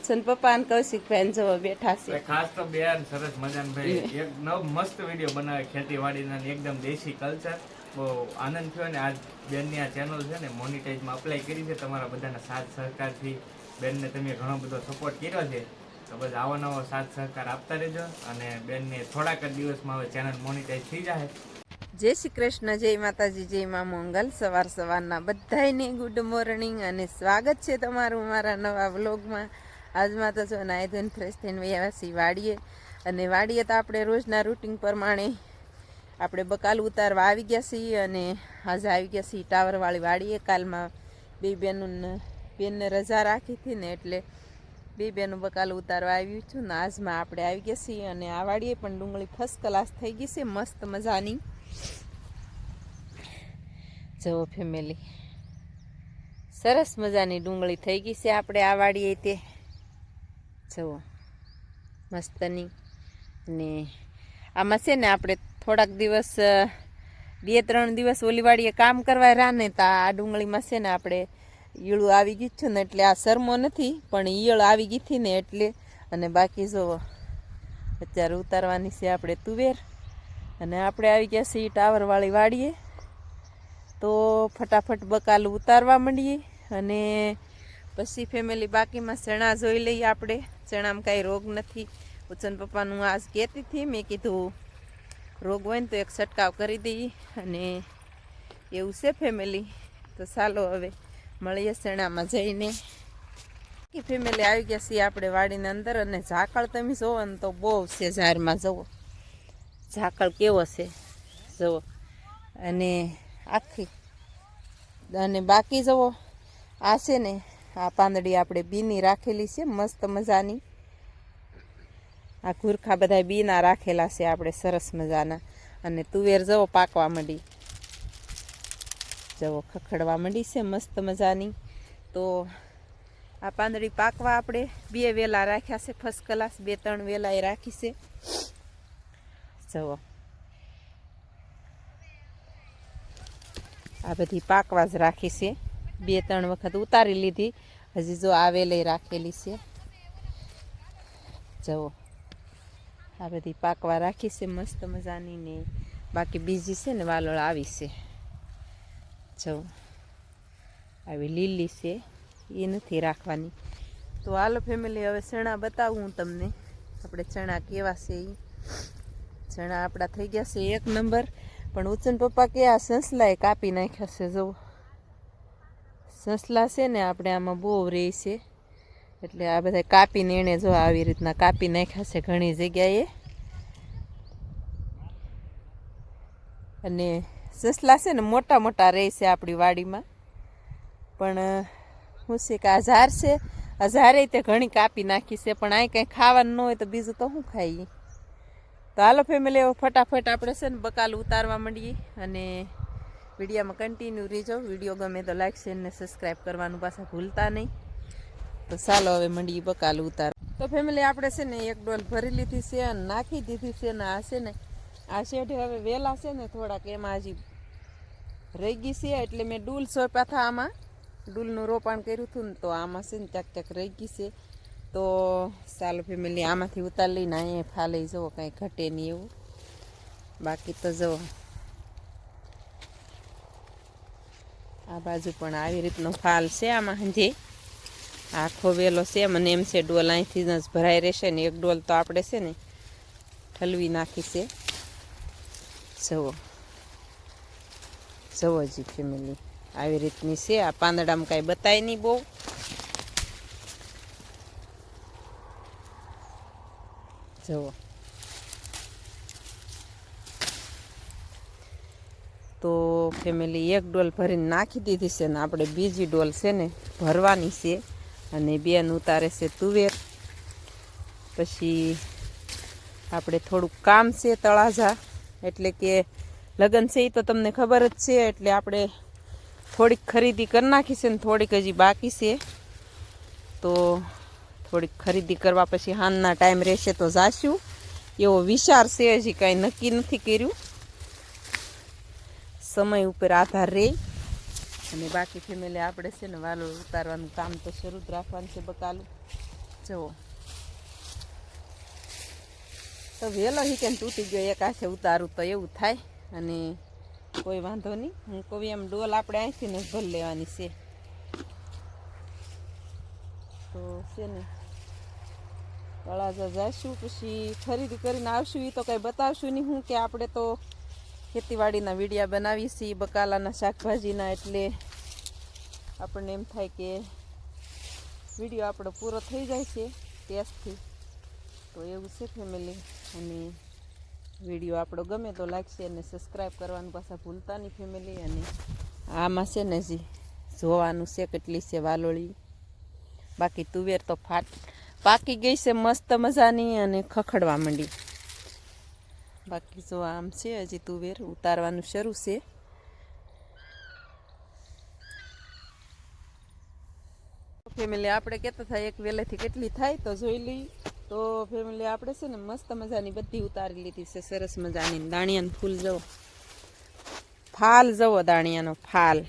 ઉત્સન પપ્પા અને કૌશિક ભાઈ જો બેઠા છે. ખાસ તો બેન સરસ મજાનું ભાઈ. એક નવ મસ્ત વીડિયો બનાવે ખેતીવાડીના ને એકદમ દેશી કલ્ચર બહુ આનંદ થયો ને આજ બેનની આ ચેનલ છે ને મોનિટાઈઝમાં અપ્લાય કરી છે તમારા બધાના સાથ સહકારથી. બેનને તમે ઘણો બધો સપોર્ટ કર્યો છે. તો બસ આવો નવો સાથ સહકાર આપતા રહેજો અને બેનને થોડાક જ દિવસમાં હવે ચેનલ મોનિટાઈઝ થઈ જાય જય શ્રી કૃષ્ણ જય માતાજી જય મા મંગલ. સવાર સવારના બધાને ગુડ મોર્નિંગ અને સ્વાગત છે તમારું મારા નવા વ્લોગમાં આજમાં તો જો નાહી ધોઈને ફ્રેશ થઈને વયા છીએ વાડીએ. અને વાડીએ તો આપણે રોજના રૂટિન પ્રમાણે આપણે બકાલ ઉતારવા આવી ગયા છીએ અને આજે આવી ગયા છીએ ટાવરવાળી વાડીએ. કાલમાં બે બેનું બેનને રજા રાખી હતી ને એટલે બે બેનું બકાલ ઉતારવા આવ્યું છું ને આજમાં આપણે આવી ગયા છીએ અને આ વાડીએ પણ ડુંગળી ફર્સ્ટ ક્લાસ થઈ ગઈ છે, મસ્ત મજાની. જવો ફેમિલી સરસ મજાની ડુંગળી થઈ ગઈ છે આપણે આ વાડીએ તે. જુઓ મસ્તની. ને આમાં છે ને આપણે થોડાક દિવસ બે ત્રણ દિવસ ઓલી વાડીએ કામ કરવા રહ્યા ને તો આ ડુંગળીમાં છે ને આપણે ઈયળું આવી ગયું છું ને એટલે આ શરમો નથી, પણ ઈયળ આવી ગઈ હતી ને એટલે. અને બાકી જોવો અત્યારે ઉતારવાની છે આપણે તુવેર. અને આપણે આવી ગયા છીએ ટાવરવાળી વાડીએ. તો ફટાફટ બકાલું ઉતારવા માંડીએ અને પછી ફેમિલી બાકીમાં ચણા જોઈ લઈએ આપણે. ચણામાં કાંઈ રોગ નથી. ઉચન પપ્પાનું આજ કહેતી હતી, મેં કીધું, રોગ હોય ને તો એક છંટકાવ કરી દઈએ. અને એવું છે ફેમિલી તો ચાલો હવે મળીએ ચણામાં જઈને. બાકી ફેમિલી આવી ગયા છીએ આપણે વાડીની અંદર અને ઝાકળ તમે જોવો ને તો બહુ છે ઝારમાં જુઓ. ઝાકળ કેવો છે, જુઓ. અને આખી. અને બાકી જુઓ, આ છે ને આ પાંદડી આપણે બીની રાખેલી છે, મસ્ત મજાની. આ ગુરખા બધા બીના રાખેલા છે આપણે, સરસ મજાના. અને તુવેર જવો પાકવા માંડી. જવો ખખડવા માંડી છે, મસ્ત મજાની. તો આ પાંદડી પાકવા આપણે બે વેલા રાખ્યા છે ફર્સ્ટ ક્લાસ બે ત્રણ વેલા એ રાખી છે. જવો. આ બધી પાકવા જ રાખી છે. બે ત્રણ વખત ઉતારી લીધી. હજી જો આવેલે રાખેલી છે. જવો આ બધી પાકવા રાખી છે, મસ્ત મજાની ને બાકી બીજી છે ને વાલોળ આવી છે. જુઓ. આવી લીલી છે. એ નથી રાખવાની. તો હાલો ફેમિલી હવે ચણા બતાવું હું તમને. આપણે ચણા કેવા છે એ ચણા આપણા થઈ ગયા છે એક નંબર. પણ ઉચન પપ્પા કે આ સંસલાએ કાપી નાખ્યા છે, જુઓ. સંસલા છે ને, આપણે આમાં બહુ રહે છે. એટલે આ બધા કાપીને એણે જો આવી રીતના કાપી નાખ્યા છે ઘણી જગ્યાએ. અને સસલા છે ને, મોટા મોટા રહે છે આપણી વાડીમાં. પણ શું છે કે આ છે, આ તે ઘણી કાપી નાખી છે, પણ અહીં કંઈ ખાવાનું ન હોય તો બીજું તો શું ખાઈએ તો હાલો ફેમિલી ફટાફટ આપણે છે ને બકાલ ઉતારવા માંડીએ અને વિડીયોમાં કન્ટિન્યુ રહેજો. વીડિયો ગમે તો લાઇક શેર ને સબસ્ક્રાઈબ કરવાનું પાછા ભૂલતા નહીં. તો ચાલો હવે મંડી બકાલ ઉતાર. તો ફેમિલી આપણે છે ને એક ડોલ ભરી લીધી છે અને નાખી દીધી છે ને આ છે ને, આ શેઢે હવે વહેલા છે ને થોડાક, એમાં હજી રહી ગઈ છે એટલે મેં ડૂલ સોંપ્યા આમાં. ડૂલનું રોપાણ કર્યું હતું ને તો આમાં છે ને ચાક ચાક રહી ગઈ છે. તો ચાલો ફેમિલી આમાંથી ઉતાર લઈને અહીંયા ફાલે જવો કાંઈ ઘટે નહીં એવું. બાકી તો જુઓ. આ બાજુ પણ આવી રીતનો ફાલ છે આમાં હંજે. આખો વેલો છે મને એમ છે ડોલ અહીંથી જ ભરાઈ રહેશે ને એક ડોલ તો આપણે છે ને ઠલવી નાખી છે. જવો જવો જી ફેમિલી, આવી રીતની છે. આ પાંદડામાં કાંઈ બતાય નહીં બહુ. જવો તો ફેમિલી એક ડોલ ભરીને નાખી દીધી છે ને આપણે બીજી ડોલ છે ને ભરવાની છે. અને બેન ઉતારે છે તુવેર. પછી આપણે થોડુંક કામ છે તળાજા. એટલે કે લગ્ન છે એ તો તમને ખબર જ છે, એટલે આપણે થોડીક ખરીદી કરી નાખી છે ને થોડીક હજી બાકી છે. તો થોડીક ખરીદી કરવા પછી હાનના ટાઈમ રહેશે તો જાશું. એવો વિચાર છે, હજી કાંઈ નક્કી નથી કર્યું. સમય ઉપર આધાર રહે અને બાકી ફેમિલી આપણે છે ને વાલો ઉતારવાનું કામ તો શરૂ જ રાખવાનું છે બકાલું. જુઓ. તો વહેલો હી કેમ તૂટી ગયો, એક આશે ઉતારું તો એવું થાય. અને કોઈ વાંધો નહીં, હું કહું એમ ડોલ આપણે અહીંથી ને ભર લેવાની છે. તો છે ને તળાજા જઈશું પછી ખરીદી કરીને આવશું એ તો કંઈ બતાવશું નહીં હું કે આપણે તો ખેતીવાડીના વિડીયા બનાવીએ છીએ બકાલાના શાકભાજીના એટલે આપણને એમ થાય કે વીડિયો આપણો પૂરો થઈ જાય છે ટેસ્ટથી તો એવું છે ફેમિલી અને વીડિયો આપણો ગમે તો છે અને સબસ્ક્રાઈબ કરવાનું પાછા ભૂલતા નહીં ફેમિલી અને આમાં છે ને જી જોવાનું છે કેટલી છે વાલોળી. બાકી તુવેર તો ફાટ પાકી ગઈ છે મસ્ત મજાની અને ખખડવા માંડી. બાકી જો આમ છે, હજી તુવેર ઉતારવાનું શરૂ છે. ફેમિલી આપણે કહેતા થાય એક વેલેથી કેટલી થાય તો જોઈ લઈ. તો ફેમિલી આપણે છે ને, મસ્ત મજાની બધી ઉતારી લીધી છે, સરસ મજાની. દાણિયાનું ફૂલ જવો. ફાલ જવો દાણિયાનો ફાલ.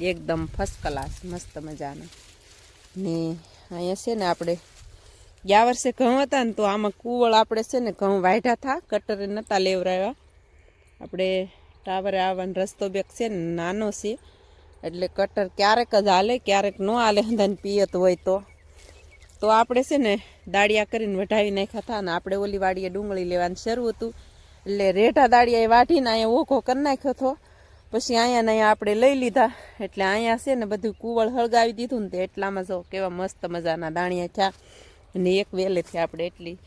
એકદમ ફર્સ્ટ ક્લાસ મસ્ત મજાનો. ને અહીંયા છે ને આપણે ગયા વર્ષે ઘઉં હતા ને તો આમાં કુવળ આપણે છે ને ઘઉં વાઢ્યા હતા કટરે નહોતા લેવરાવ્યા આપણે ટાવરે આવવાનો રસ્તો બેક છે ને નાનો છે, એટલે કટર ક્યારેક જ હાલે, ક્યારેક ન હાલે હંધાને પિયત હોય તો. તો આપણે છે ને દાળિયા કરીને વઢાવી નાખ્યા હતા અને આપણે ઓલી વાડીએ ડુંગળી લેવાનું શરૂ હતું. એટલે રેઢા દાળિયા એ વાઢીને અહીંયા ઓઘો કરી નાખ્યો હતો. પછી અહીંયા અહીંયા આપણે લઈ લીધા. એટલે અહીંયા છે ને બધું કુવળ હળગાવી દીધું ને તે એટલામાં જો કેવા મસ્ત મજાના દાણિયા થયા. અને એક વેલેથી આપણે એટલી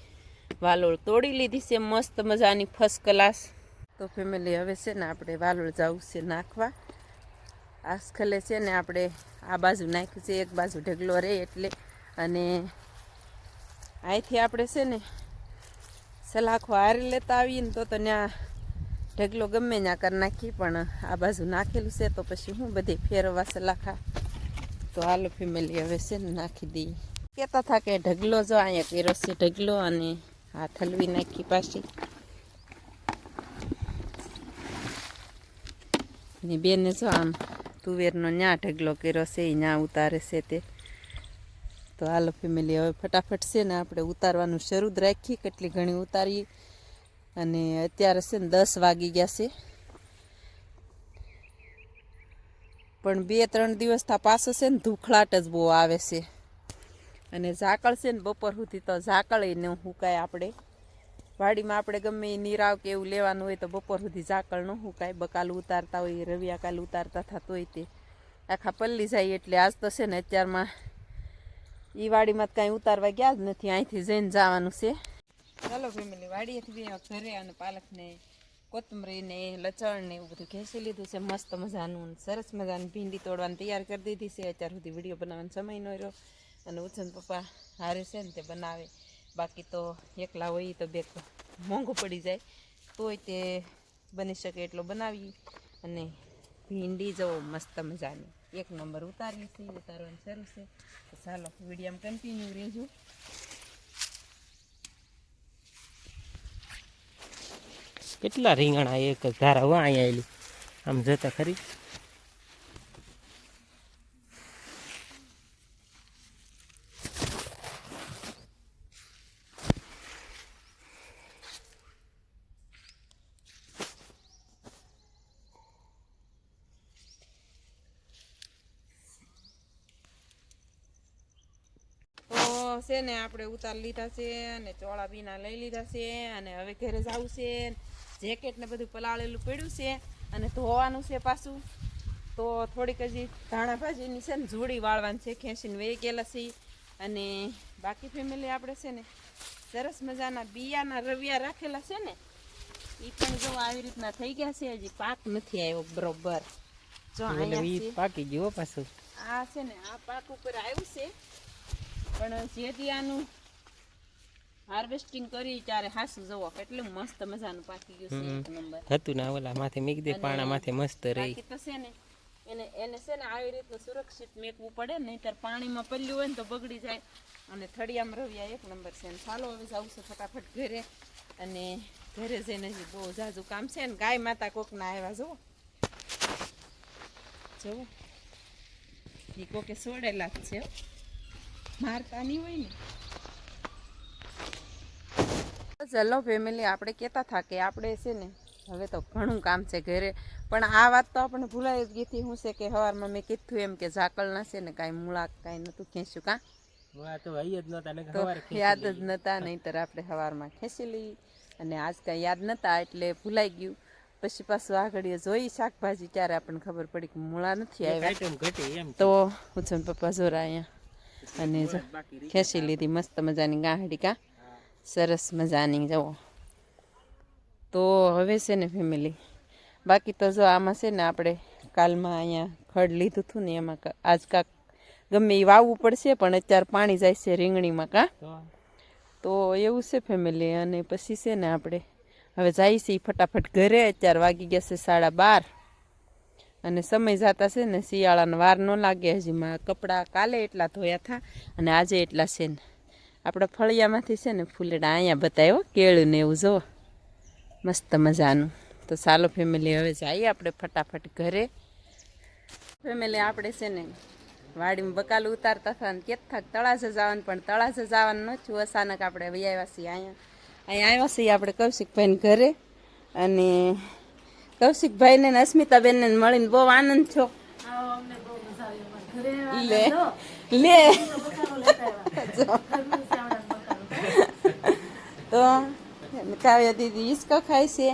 વાલોળ તોડી લીધી છે, મસ્ત મજાની ફર્સ્ટ ક્લાસ તો ફેમિલી હવે છે ને આપણે વાલોળ જવું છે નાખવા. આસખલે છે ને આપણે આ બાજુ નાખ્યું છે, એક બાજુ ઢગલો રહે એટલે. અને અહીંથી આપણે છે ને સલાખો હારી લેતા આવીએ ને તો ત્યાં ઢગલો ગમે ત્યાં કરી નાખી પણ આ બાજુ નાખેલું છે તો પછી હું બધી ફેરવા સલાખા. તો હાલો ફેમિલી હવે છે ને નાખી દઈએ. કહેતા હતા કે ઢગલો જો અહીંયા કર્યો છે, ઢગલો અને આ થલવી નાખી પાછી. ને બેને જો આમ તુવેરનો ન્યા ઢગલો કર્યો છે એ ન્યા ઉતારે છે તે. તો હાલો ફેમિલી હવે ફટાફટ છે ને આપણે ઉતારવાનું શરૂ જ રાખીએ, કેટલી ઘણી ઉતારીએ. અને અત્યારે છે ને દસ વાગી ગયા છે. પણ બે ત્રણ દિવસ થા પાછો છે ને ધુખલાટ જ બહુ આવે છે. અને ઝાકળ છે ને બપોર સુધી તો ઝાકળ ન હુકાય આપણે. વાડીમાં આપણે ગમે એ નીરાવ કે એવું લેવાનું હોય તો બપોર સુધી ઝાકળ ન હુકાય. બકાલું ઉતારતા હોય, રવિયા કાલ ઉતારતા થતું હોય તે. આખા પલ્લી જાય એટલે આજ તો છે ને અત્યારમાં એ વાડીમાં કાંઈ ઉતારવા ગયા જ નથી. અહીંથી જઈને જવાનું છે. ચાલો ફેમિલી, વાડીએથી ઘરે અને પાલકને કોથમરીને લચણ ને એવું બધું ઘેસી લીધું છે. મસ્ત મજાનું સરસ મજાની ભીંડી તોડવાની તૈયાર કરી દીધી છે. અત્યાર સુધી વીડિયો બનાવવાનો સમય ન રહ્યો. અને ઉછન પપ્પા હારે છે ને તે બનાવે. બાકી તો એકલા હોય તો બે મોંઘું પડી જાય. તોય તે બની શકે એટલો બનાવી. અને ભીંડી જવો મસ્ત મજાની. એક નંબર ઉતારીએ છીએ, ઉતારવાનું શરૂ છે. તો ચાલો વિડીયોમાં કન્ટિન્યુ રહેજો. કેટલા રીંગણા એક ધારા અહીંયા આવેલી આમ જતા ખરી તો છે ને આપણે ઉતાર લીધા છે અને ચોળા બીના લઈ લીધા છે અને હવે ઘરે જવું છે. જેકેટ ને બધું પલાળેલું પડ્યું છે અને ધોવાનું છે પાછું. તો થોડીક હજી ધાણા ભાજીની છે ને જોડી વાળવાની છે ખેંચીને વહી ગયેલા છે. અને બાકી ફેમિલી આપણે છે ને સરસ મજાના બિયાના રવિયા રાખેલા છે ને એ પણ જો આવી રીતના થઈ ગયા છે હજી પાક નથી આવ્યો બરોબર. જો. પાકી ગયો પાછું. આ છે ને આ પાક ઉપર આવ્યું છે. પણ જેથી આનું હાર્વેસ્ટિંગ કરી ત્યારે હાસુ જવો એટલું મસ્ત મજાનું પાકી ગયું છે એક નંબર. હતું ના ઓલા માથે મેક દે પાણા માથે મસ્ત રહી. બાકી તો છે ને એને એને છે ને આવી રીતનું સુરક્ષિત મેકવું પડે નહીતર પાણીમાં પલ્યું હોય ને તો બગડી જાય. અને થળિયામાં રવિયા એક નંબર છે. ને ચાલો હવે જવું છે ફટાફટ ઘરે. અને ઘરે જઈને હજી બહુ જાજુ કામ છે ને ગાય માતા કોકના આવ્યા જુઓ. જુઓ. એ કોકે સોડેલા જ છે. મારતા નહીં હોય ને. ચલો ફેમિલી આપણે કહેતા હતા કે આપણે છે ને હવે તો ઘણું કામ છે ઘરે. પણ આ વાત તો આપણને ભૂલાઈ જ ગઈ હતી. શું છે કે સવારમાં મેં કીધું એમ કે ઝાકળના છે ને કાંઈ મૂળા કાંઈ નહોતું ખેંચ્યું કાં? આ તો નતા યાદ જ નતા નહીંતર આપણે સવારમાં ખેંચી લઈ અને આજ કાંઈ યાદ નતા એટલે ભૂલાઈ ગયું. પછી પાછું આગળ જોઈ શાકભાજી ત્યારે આપણને ખબર પડી કે મૂળા નથી આવ્યા. આઈટમ ઘટી એમ તો ઉછન પપ્પા જોરા અહીંયા. અને જો. ખેંચી લીધી, મસ્ત મજાની ગાંહડી કા. સરસ મજાની જવો તો હવે છે ને ફેમિલી બાકી તો જો આમાં છે ને આપણે કાલમાં અહીંયા ખડ લીધું હતું ને એમાં આજ કાંક ગમે એ વાવવું પડશે, પણ અત્યારે પાણી જાય છે રીંગણીમાં કા. તો એવું છે ફેમિલી અને પછી છે ને આપણે હવે જાય છે ફટાફટ ઘરે. અત્યારે વાગી ગયા છે સાડા બાર. અને સમય જતા છે ને શિયાળાનો વાર ન લાગે હજીમાં કપડાં કાલે એટલા ધોયા હતા અને આજે એટલા છે ને. આપણે ફળિયામાંથી છે ને ફૂલેડા અહીંયા બતાવ્યો, કેળું ને એવું, જો. મસ્ત મજાનું. તો ચાલો ફેમિલી હવે જઈએ આપણે ફટાફટ ઘરે. ફેમિલી આપણે છે ને વાડીમાં બકાલું ઉતારતા હતા ને કેત થાક તળાજે જવાનું, પણ તળાજે જવાનું ન છું અચાનક આપણે વહી આવ્યા છીએ અહીંયા. અહીંયા આવ્યા છીએ આપણે કૌશિકભાઈને ઘરે અને કૌશિકભાઈને ને અસ્મિતાબેનને મળીને બહુ આનંદ છો લે લે. તો કાવ્ય દીદી ઈસકો ખાય છે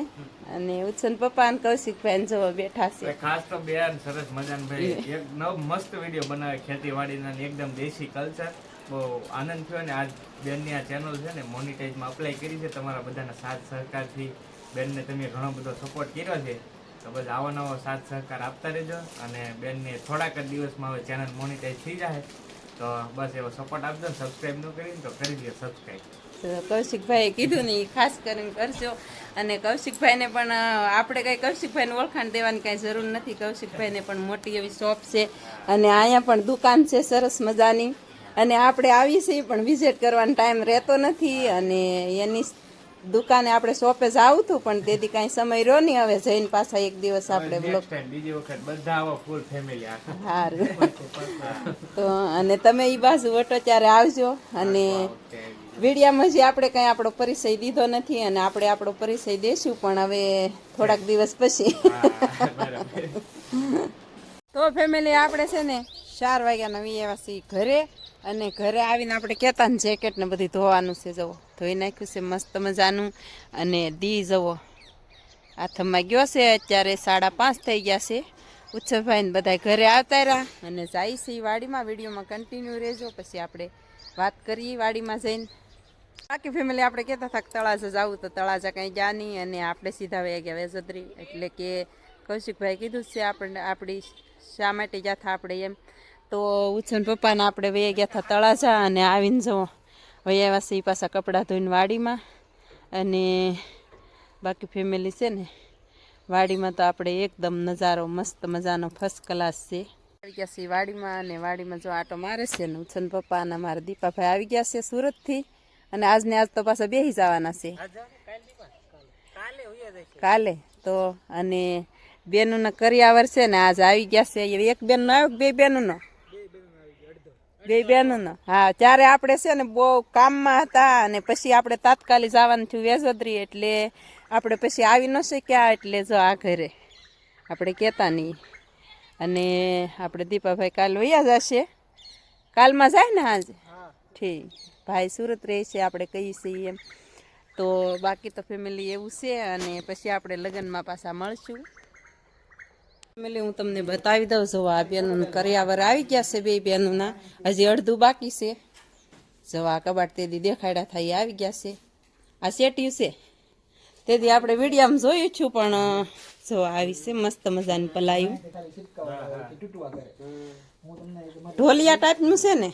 અને ઉત્સન પપ્પા અને કૌશિકભાઈ ને જોવા બેઠા છે. ખાસ તો બેન સરસ મજાન ભાઈ. એક નવ મસ્ત વીડિયો બનાવે ખેતીવાડીના ને એકદમ દેશી કલ્ચર બહુ આનંદ થયો ને આજ બેનની આ ચેનલ છે ને મોનિટાઈઝમાં અપ્લાય કરી છે તમારા બધાના સાથ સહકારથી. બેનને તમે ઘણો બધો સપોર્ટ કર્યો છે, તો બસ આવો નવો સાથ સહકાર આપતા રહેજો અને બેનને થોડાક જ દિવસમાં હવે ચેનલ મોનિટાઈઝ થઈ જાય તો બસ એવો સપોર્ટ આપજો સબસ્ક્રાઈબ ન કરીને તો કરી દો સબસ્ક્રાઈબ કૌશિકભાઈએ કીધું ને એ ખાસ કરીને કરજો. અને કૌશિકભાઈને પણ આપણે કંઈ કૌશિકભાઈને ઓળખાણ દેવાની કાંઈ જરૂર નથી. કૌશિકભાઈને પણ મોટી એવી શોપ છે અને અહીંયા પણ દુકાન છે સરસ મજાની. અને આપણે આવીએ છીએ પણ વિઝિટ કરવાનો ટાઈમ રહેતો નથી અને એની દુકાને આપણે શોપે જ આવતું પણ તેથી કાંઈ સમય રહ્યો નહીં. હવે જઈને પાછા એક દિવસ આપણે બ્લોક બીજી વખત બધા આવો ફૂલ ફેમિલી સારું તો. અને તમે એ બાજુ વટો ત્યારે આવજો અને વિડીયામાં હજી આપણે કંઈ આપણો પરિચય દીધો નથી અને આપણે આપણો પરિચય દેશું પણ હવે થોડાક દિવસ પછી. તો ફેમિલી આપણે છે ને ચાર વાગ્યાના વી એવા ઘરે અને ઘરે આવીને આપણે કહેતા ને જેકેટ ને બધું ધોવાનું છે જવો ધોઈ નાખ્યું છે, મસ્ત મજાનું. અને દી જવો હાથમાં ગયો છે, અત્યારે સાડા પાંચ થઈ ગયા છે. ઉચ્છભાઈને બધા ઘરે આવતા રહ્યા. અને જાય છે વાડીમાં, વિડીયોમાં કન્ટિન્યુ રહેજો. પછી આપણે વાત કરીએ વાડીમાં જઈને. બાકી ફેમિલી આપણે કહેતા હતા તળાજા જવું તો તળાજા કંઈ ગયા નહીં. અને આપણે સીધા વહી ગયા વેજદરી. એટલે કે કૌશિકભાઈ કીધું છે આપણને, આપણી શા માટે ગયા હતા આપણે એમ. તો ઉછન પપ્પાને આપણે વયા ગયા હતા તળાજા અને આવીને જવો વહી આવ્યા એ પાછા કપડાં ધોઈને વાડીમાં. અને બાકી ફેમિલી છે ને, વાડીમાં તો આપણે એકદમ નજારો, મસ્ત મજાનો ફર્સ્ટ ક્લાસ છે. આવી ગયા છે વાડીમાં અને વાડીમાં જો આટો મારે છે ને ઉછન પપ્પા અને મારા દીપાભાઈ આવી ગયા છે સુરતથી. અને આજને આજ તો પાછા બેસી જવાના છે. કાલે તો અને બેનોના કરિયાવર છે ને આજ આવી ગયા છે. એક બેનનો આવ્યો બે બેનો નો બે બહેનોનો હા ત્યારે આપણે છે ને બહુ કામમાં હતા અને પછી આપણે તાત્કાલિક જવાનું થયું વેજોદરી એટલે આપણે પછી આવી ન શક્યા એટલે જો આ ઘરે. આપણે કહેતા નહીં. અને આપણે દીપાભાઈ કાલ વયા જશે. કાલમાં જાય ને આજે ઠીક. ભાઈ સુરત રહે છે આપણે કહીએ છીએ એમ. તો બાકી તો ફેમિલી એવું છે અને પછી આપણે લગ્નમાં પાછા મળશું. ફેમિલી હું તમને બતાવી દઉં જો આ બેનનું કરિયાવર આવી ગયા છે બે બેનોના. હજી અડધું બાકી છે. જો આ કબાટ તેથી દેખાડ્યા થાય આવી ગયા છે. આ સેટ્યું છે. તેથી આપણે વિડીયામાં જોયું છું પણ જો આવી છે મસ્ત મજાની પલાયું ઢોલિયા ટાઈપનું છે ને?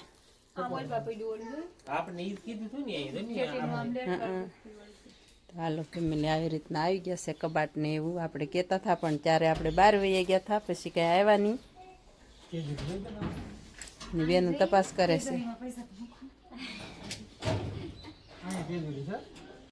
આપણે કીધું હતું ને. હાલો, ફેમિલી, આવી રીતના આવી ગયા છે કબાટને એવું. આપણે કહેતા હતા, પણ ત્યારે આપણે બહાર વહી ગયા હતા, પછી કંઈ આવ્યા નહીં. બેનું તપાસ કરે છે.